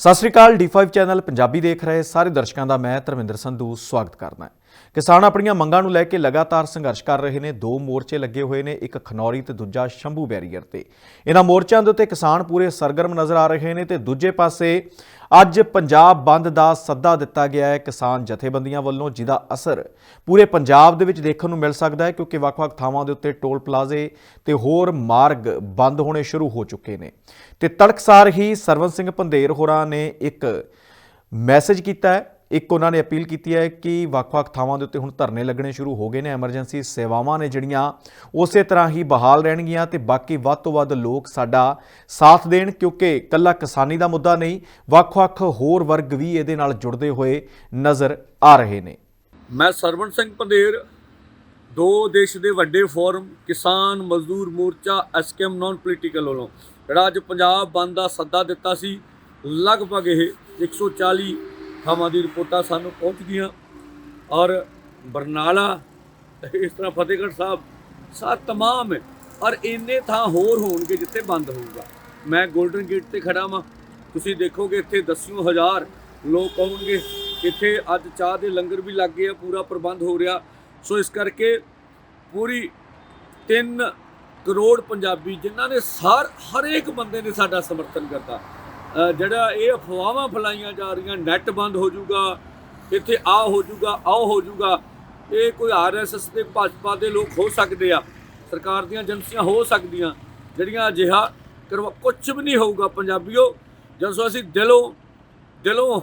ਸਤਿ ਸ੍ਰੀ ਅਕਾਲ D5 channel Punjabi ਦੇਖ ਰਹੇ ਸਾਰੇ ਦਰਸ਼ਕਾਂ ਦਾ ਮੈਂ ਧਰਮਿੰਦਰ ਸੰਧੂ ਸਵਾਗਤ ਕਰਦਾ ਹਾਂ। ਕਿਸਾਨ ਆਪਣੀਆਂ ਮੰਗਾਂ ਨੂੰ ਲੈ ਕੇ ਲਗਾਤਾਰ ਸੰਘਰਸ਼ ਕਰ ਰਹੇ ਨੇ। ਦੋ ਮੋਰਚੇ ਲੱਗੇ ਹੋਏ ਨੇ, ਇੱਕ ਖਨੌਰੀ ਤੇ ਦੂਜਾ ਸ਼ੰਭੂ ਬੈਰੀਅਰ ਤੇ। ਇਹਨਾਂ ਮੋਰਚਿਆਂ ਦੇ ਉੱਤੇ ਕਿਸਾਨ ਪੂਰੇ ਸਰਗਰਮ ਨਜ਼ਰ ਆ ਰਹੇ ਨੇ ਤੇ ਦੂਜੇ ਪਾਸੇ ਅੱਜ ਪੰਜਾਬ ਬੰਦ ਦਾ ਸੱਦਾ ਦਿੱਤਾ ਗਿਆ ਹੈ ਕਿਸਾਨ ਜਥੇਬੰਦੀਆਂ ਵੱਲੋਂ, ਜਿਹਦਾ ਅਸਰ ਪੂਰੇ ਪੰਜਾਬ ਦੇ ਵਿੱਚ ਦੇਖਣ ਨੂੰ ਮਿਲ ਸਕਦਾ ਹੈ, ਕਿਉਂਕਿ ਵੱਖ-ਵੱਖ ਥਾਵਾਂ ਦੇ ਉੱਤੇ ਟੋਲ ਪਲਾਜ਼ੇ ਤੇ ਹੋਰ ਮਾਰਗ ਬੰਦ ਹੋਣੇ ਸ਼ੁਰੂ ਹੋ ਚੁੱਕੇ ਨੇ। ਤੇ ਤੜਕਸਾਰ ਹੀ ਸਰਵਨ ਸਿੰਘ ਪੰਧੇਰ ਹੋਰਾਂ ਨੇ ਇੱਕ ਮੈਸੇਜ ਕੀਤਾ ਹੈ ਇੱਕ ਉਹਨਾਂ ਨੇ ਅਪੀਲ ਕੀਤੀ ਹੈ ਕਿ ਵੱਖ-ਵੱਖ ਥਾਵਾਂ ਦੇ ਉੱਤੇ ਹੁਣ ਧਰਨੇ ਲੱਗਣੇ ਸ਼ੁਰੂ ਹੋ ਗਏ ਨੇ, ਐਮਰਜੈਂਸੀ ਸੇਵਾਵਾਂ ਨੇ ਜਿਹੜੀਆਂ, ਉਸੇ ਤਰ੍ਹਾਂ ਹੀ ਬਹਾਲ ਰਹਿਣਗੀਆਂ ਤੇ ਬਾਕੀ ਵੱਧ ਤੋਂ ਵੱਧ ਲੋਕ ਸਾਡਾ ਸਾਥ ਦੇਣ ਕਿਉਂਕਿ ਕੱਲਾ ਕਿਸਾਨੀ ਦਾ ਮੁੱਦਾ ਨਹੀਂ, ਵੱਖ-ਵੱਖ ਹੋਰ ਵਰਗ ਵੀ ਇਹਦੇ ਨਾਲ ਜੁੜਦੇ ਹੋਏ ਨਜ਼ਰ ਆ ਰਹੇ ਨੇ। ਮੈਂ ਸਰਵਣ ਸਿੰਘ ਪੰਧੇਰ, ਦੋ ਦੇਸ਼ ਦੇ ਵੱਡੇ ਫੋਰਮ, ਕਿਸਾਨ ਮਜ਼ਦੂਰ ਮੋਰਚਾ ਐਸਕੇਐਮ ਨਾਨ ਪੋਲੀਟੀਕਲ ਵੱਲੋਂ। ਜਿਹੜਾ ਅੱਜ ਪੰਜਾਬ ਬੰਦ ਦਾ ਸੱਦਾ ਦਿੱਤਾ ਸੀ, ਲਗਭਗ ਇਹ 140 ਥਾਵਾਂ ਦੀ ਰਿਪੋਰਟਾਂ ਸਾਨੂੰ ਪਹੁੰਚ ਗਈਆਂ ਔਰ ਬਰਨਾਲਾ ਇਸ ਤਰ੍ਹਾਂ ਫਤਿਹਗੜ੍ਹ ਸਾਹਿਬ ਸਾ ਤਮਾਮ ਹੈ। ਔਰ ਇੰਨੇ ਥਾਂ ਹੋਰ ਹੋਣਗੇ ਜਿੱਥੇ ਬੰਦ ਹੋਊਗਾ। ਮੈਂ 골ਡਨ ਗੇਟ ਤੇ ਖੜਾ ਵਾਂ। ਤੁਸੀਂ ਦੇਖੋਗੇ ਇੱਥੇ ਦਸਿਓ ਹਜ਼ਾਰ ਲੋਕ ਆਉਣਗੇ। ਇੱਥੇ ਅੱਜ ਚਾਹ ਦੇ ਲੰਗਰ ਵੀ ਲੱਗ ਗਏ ਆ, ਪੂਰਾ ਪ੍ਰਬੰਧ ਹੋ ਰਿਹਾ। ਸੋ ਇਸ ਕਰਕੇ ਪੂਰੀ 3 ਕਰੋੜ ਪੰਜਾਬੀ ਜਿਨ੍ਹਾਂ ਨੇ ਸਾਰ ਹਰੇਕ ਬੰਦੇ ਨੇ ਸਾਡਾ ਸਮਰਥਨ ਕਰਤਾ। ਜਿਹੜਾ ਇਹ ਅਫਵਾਹਾਂ ਫਲਾਈਆਂ ਜਾ ਰਹੀਆਂ ਨੈਟ ਬੰਦ ਹੋ ਜਾਊਗਾ, ਇੱਥੇ ਆ ਹੋ ਜਾਊਗਾ ਆਹ ਹੋ ਜਾਊਗਾ, ਇਹ ਕੋਈ ਆਰਐਸਐਸ ਤੇ ਭਾਜਪਾ ਦੇ ਲੋਕ ਹੋ ਸਕਦੇ ਆ, ਸਰਕਾਰ ਦੀਆਂ ਏਜੰਸੀਆਂ ਹੋ ਸਕਦੀਆਂ, ਜਿਹੜੀਆਂ ਅਜਿਹਾ ਕਰਵਾ ਕੁਝ ਵੀ ਨਹੀਂ ਹੋਊਗਾ ਪੰਜਾਬੀਓ, ਜਦੋਂ ਅਸੀਂ ਦਿਲੋਂ ਦਿਲੋਂ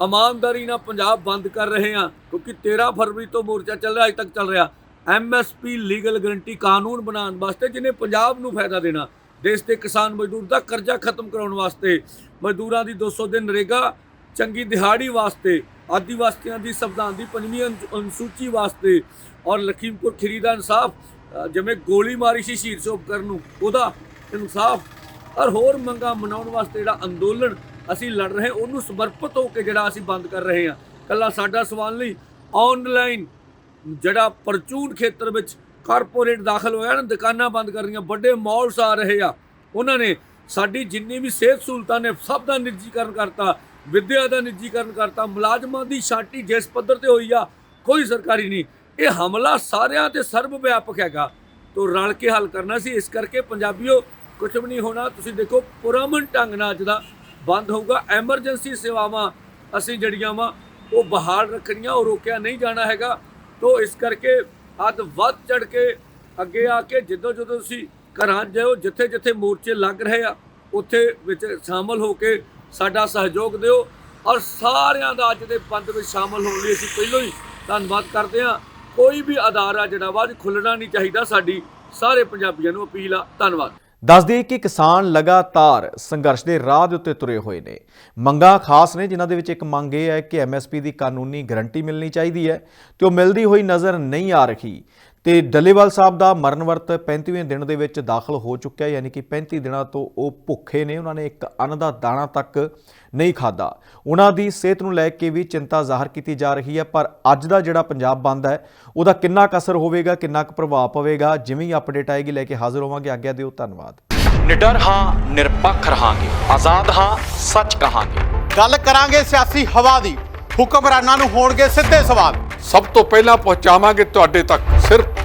ਇਮਾਨਦਾਰੀ ਨਾਲ ਪੰਜਾਬ ਬੰਦ ਕਰ ਰਹੇ ਹਾਂ, ਕਿਉਂਕਿ 13 ਫਰਵਰੀ ਤੋਂ ਮੋਰਚਾ ਚੱਲ ਰਿਹਾ, ਅਜੇ ਤੱਕ ਚੱਲ ਰਿਹਾ ਐਮਐਸਪੀ ਲੀਗਲ ਗਰੰਟੀ ਕਾਨੂੰਨ ਬਣਾਉਣ ਵਾਸਤੇ ਜਿਹਨੇ ਪੰਜਾਬ ਨੂੰ ਫਾਇਦਾ ਦੇਣਾ ਦੇਸ਼ ਦੇ ਕਿਸਾਨ ਮਜ਼ਦੂਰ ਦਾ ਕਰਜ਼ਾ ਖਤਮ ਕਰਾਉਣ ਵਾਸਤੇ ਮਜ਼ਦੂਰਾਂ ਦੀ 200 ਦਿਨ ਨਰੇਗਾ, ਚੰਗੀ ਦਿਹਾੜੀ ਵਾਸਤੇ, ਆਦੀਵਾਸੀਆਂ ਦੀ ਸੰਵਿਧਾਨ ਦੀ ਪੰਜਵੀਂ ਅਨੁ- ਅਨੁਸੂਚੀ ਵਾਸਤੇ ਔਰ ਲਖੀਮਪੁਰ ਖੀਰੀ ਦਾ ਇਨਸਾਫ ਜਿਵੇਂ ਗੋਲੀ ਮਾਰੀ ਸੀ ਸ਼ਹੀਦ ਸੋਪਕਰ ਨੂੰ, ਉਹਦਾ ਇਨਸਾਫ, ਔਰ ਹੋਰ ਮੰਗਾਂ ਮਨਾਉਣ ਵਾਸਤੇ ਜਿਹੜਾ ਅੰਦੋਲਨ ਅਸੀਂ ਲੜ ਰਹੇ, ਉਹਨੂੰ ਸਮਰਪਿਤ ਹੋ ਕੇ ਜਿਹੜਾ ਅਸੀਂ ਬੰਦ ਕਰ ਰਹੇ ਹਾਂ। ਕੱਲਾ ਸਾਡਾ ਸਵਾਲ ਨਹੀਂ ਆਨਲਾਈਨ ਜਿਹੜਾ ਪਰਚੂਨ ਖੇਤਰ ਵਿੱਚ ਕਾਰਪੋਰੇਟ ਦਾਖਲ ਹੋਇਆ ਨਾ ਦੁਕਾਨਾਂ ਬੰਦ ਕਰ ਰਹੀਆਂ, ਵੱਡੇ ਮਾਲਸ ਆ ਰਹੇ ਆ। ਉਹਨਾਂ ਨੇ ਸਾਡੀ ਜਿੰਨੀ ਵੀ ਸਿਹਤ ਸਹੂਲਤਾਂ ਨੇ, ਸਭ ਦਾ ਨਿੱਜੀਕਰਨ ਕਰਤਾ, ਵਿੱਦਿਆ ਦਾ ਨਿੱਜੀਕਰਨ ਕਰਤਾ, ਮੁਲਾਜ਼ਮਾਂ ਦੀ ਛਾਟੀ ਜਿਸ ਪੱਧਰ ਤੇ ਹੋਈ ਆ, ਕੋਈ ਸਰਕਾਰੀ ਨਹੀਂ। ਇਹ ਹਮਲਾ ਸਾਰਿਆਂ ਤੇ ਸਰਬ ਵਿਆਪਕ ਹੈਗਾ। ਤੋਂ ਰਲ ਕੇ ਹੱਲ ਕਰਨਾ ਸੀ, ਇਸ ਕਰਕੇ ਪੰਜਾਬੀਓ ਕੁਝ ਵੀ ਨਹੀਂ ਹੋਣਾ, ਤੁਸੀਂ ਦੇਖੋ ਪੁਰਾਮਨ ਢੰਗ ਨਾਲ ਅੱਜ ਦਾ ਬੰਦ ਹੋਊਗਾ। ਐਮਰਜੈਂਸੀ ਸੇਵਾਵਾਂ ਅਸੀਂ ਜਿਹੜੀਆਂ ਵਾ, ਉਹ ਬਹਾਲ ਰੱਖਣੀਆਂ, ਉਹ ਰੋਕਿਆ ਨਹੀਂ ਜਾਣਾ ਹੈਗਾ। ਤੋਂ ਇਸ ਕਰਕੇ ਅੱਜ ਵੱਧ ਚੜ ਕੇ ਅੱਗੇ ਆ ਕੇ ਜਦੋਂ ਜਦੋਂ ਤੁਸੀਂ ਘਰਾਂ 'ਚ ਜਾਓ, ਜਿੱਥੇ ਜਿੱਥੇ ਮੋਰਚੇ ਲੱਗ ਰਹੇ ਆ, ਉੱਥੇ ਵਿੱਚ ਸ਼ਾਮਲ ਹੋ ਕੇ ਸਾਡਾ ਸਹਿਯੋਗ ਦਿਓ ਔਰ ਸਾਰਿਆਂ ਦਾ ਅੱਜ ਦੇ ਬੰਦ ਵਿੱਚ ਸ਼ਾਮਲ ਹੋਣ ਲਈ ਅਸੀਂ ਪਹਿਲਾਂ ਹੀ ਧੰਨਵਾਦ ਕਰਦੇ ਹਾਂ। ਕੋਈ ਵੀ ਅਦਾਰਾ ਜਿਹੜਾ ਵਾ ਅੱਜ ਖੁੱਲਣਾ ਨਹੀਂ ਚਾਹੀਦਾ ਸਾਡੀ ਸਾਰੇ ਪੰਜਾਬੀਆਂ ਨੂੰ ਅਪੀਲ ਆ। ਧੰਨਵਾਦ। ਦੱਸ ਦਈਏ ਕਿ ਕਿਸਾਨ ਲਗਾਤਾਰ ਸੰਘਰਸ਼ ਦੇ ਰਾਹ ਦੇ ਉੱਤੇ ਤੁਰੇ ਹੋਏ ਨੇ। ਮੰਗਾਂ ਖਾਸ ਨੇ, ਜਿਨ੍ਹਾਂ ਦੇ ਵਿੱਚ ਇੱਕ ਮੰਗ ਇਹ ਹੈ ਕਿ ਐਮਐਸਪੀ ਦੀ ਕਾਨੂੰਨੀ ਗਰੰਟੀ ਮਿਲਣੀ ਚਾਹੀਦੀ ਹੈ ਤੇ ਉਹ ਮਿਲਦੀ ਹੋਈ ਨਜ਼ਰ ਨਹੀਂ ਆ ਰਹੀ। ਤੇ ਡੱਲੇਵਾਲ ਸਾਹਿਬ ਦਾ ਮਰਨ ਵਰਤ 35ਵੇਂ ਦਿਨ ਦੇ ਵਿੱਚ ਦਾਖਲ ਹੋ ਚੁੱਕਿਆ ਯਾਨੀ ਕਿ 35 ਦਿਨਾਂ ਤੋਂ ਉਹ ਭੁੱਖੇ ਨੇ ਉਹਨਾਂ ਨੇ ਇੱਕ ਅੰਨ ਦਾ ਦਾਣਾ ਤੱਕ ਨਹੀਂ ਖਾਦਾ ਉਹਨਾਂ ਦੀ ਸਿਹਤ ਨੂੰ ਲੈ ਕੇ ਵੀ ਚਿੰਤਾ ਜ਼ਾਹਰ ਕੀਤੀ ਜਾ ਰਹੀ ਹੈ ਪਰ ਅੱਜ ਦਾ ਜਿਹੜਾ ਪੰਜਾਬ ਬੰਦ ਹੈ ਉਹਦਾ ਕਿੰਨਾ ਕੁ ਅਸਰ ਹੋਵੇਗਾ ਕਿੰਨਾ ਕੁ ਪ੍ਰਭਾਵ ਪਵੇਗਾ ਜਿਵੇਂ ਹੀ ਅਪਡੇਟ ਆਏਗੀ ਲੈ ਕੇ ਹਾਜ਼ਰ ਹੋਵਾਂਗੇ। ਆਗਿਆ ਦਿਓ ਧੰਨਵਾਦ। ਨਿਡਰ ਹਾਂ ਨਿਰਪੱਖ ਰਹਾਂਗੇ। ਆਜ਼ਾਦ ਹਾਂ ਸੱਚ ਕਹਾਂਗੇ। ਗੱਲ ਕਰਾਂਗੇ ਸਿਆਸੀ ਹਵਾ ਦੀ। ਹੁਕਮਰਾਨਾਂ ਨੂੰ ਹੋਣਗੇ ਸਿੱਧੇ ਸਵਾਲ। ਸਭ ਤੋਂ ਪਹਿਲਾਂ ਪਹੁੰਚਾਵਾਂਗੇ ਤੁਹਾਡੇ ਤੱਕ ਸਿਰਫ